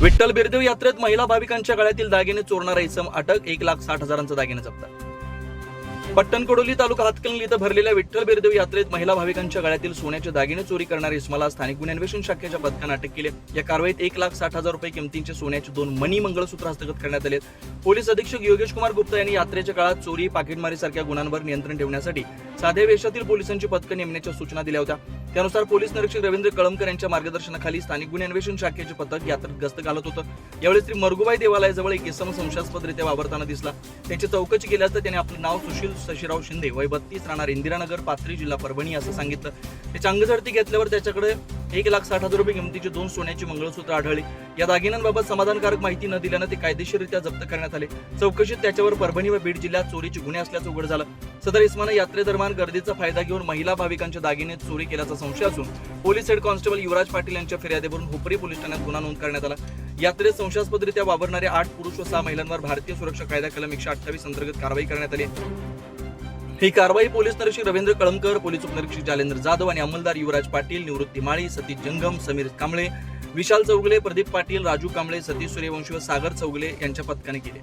विठ्ठल बिरदेव यात्रेत महिला भाविकांच्या गळ्यातील दागिने चोरणारा इसम अटक एक लाख साठ हजारांचा दागिने जप्त. पट्टणकोडोली तालुका हातकणंगले इथं भरलेल्या विठ्ठल बिरदेव यात्रेत महिला भाविकांच्या गळ्यातील सोन्याचे दागिने चोरी करणाऱ्या इस्माला स्थानिक गुन्हे अन्वेषण शाखेच्या पथकानं अटक केली या कारवाईत एक लाख साठ हजार रुपये किमतींचे सोन्याचे दोन मणी मंगळसूत्र हस्तगत करण्यात आले पोलीस अधीक्षक योगेश कुमार गुप्ता यांनी यात्रेच्या काळात चोरी पाकिटमारी सारख्या गुन्ह्यांवर नियंत्रण ठेवण्यासाठी साध्या वेशातील पोलिसांची पथकं नेमण्याच्या सूचना दिल्या होत्या. त्यानुसार पोलीस निरीक्षक रवींद्र कळमकर यांच्या मार्गदर्शनाखाली स्थानिक गुन्हे अन्वेषण शाखेचे पथक यात्रेत गस्त घालत होतं. यावेळी श्री मरगुबाई देवालयाजवळ एक इसम संशयास्पदरित्या वावरताना दिसला. त्यांची चौकशी केली असता त्याने आपलं नाव सुशील शशीराव शिंदे वय बत्तीस राहणार इंदिरानगर पाथरी जिल्हा परभणी असं सांगितलं. त्याच्या अंगझडती घेतल्यावर त्याच्याकडे एक लाख साठ हजार रुपये किमतीची दोन सोन्याची मंगळसूत्र आढळली. या दागिन्यांबाबत समाधानकारक माहिती न दिल्यानं ते कायदेशीररित्या जप्त करण्यात आले. चौकशीत त्याच्यावर परभणी व बीड जिल्ह्यात चोरीची गुन्हे असल्याचं उघड झालं. सदर इस्मानं यात्रेदरम्यान गर्दीचा फायदा घेऊन महिला भाविकांच्या दागिने चोरी केल्याचा संशय असून police head constable Yuvraj Patil यांच्या फिर्यादीवरून हुपरी पोलीस ठाण्यात गुन्हा नोंद करण्यात आला. यात्रेत संशयास्पदरित्या वापरणारे आठ पुरुष व सहा महिलांवर भारतीय सुरक्षा कायदा कलम एकशे अठ्ठावीस अंतर्गत कारवाई करण्यात आली ही कारवाई पोलीस निरीक्षक रवींद्र कळमकर पोलीस उपनिरीक्षक जालेंद्र जाधव आणि अंमलदार युवराज पाटील निवृत्ती माळी सतीश जंगम समीर कांबळे विशाल चौगले प्रदीप पाटील राजू कांबळे सतीश सूर्यवंशी व सागर चौगले यांच्या पथकाने केले.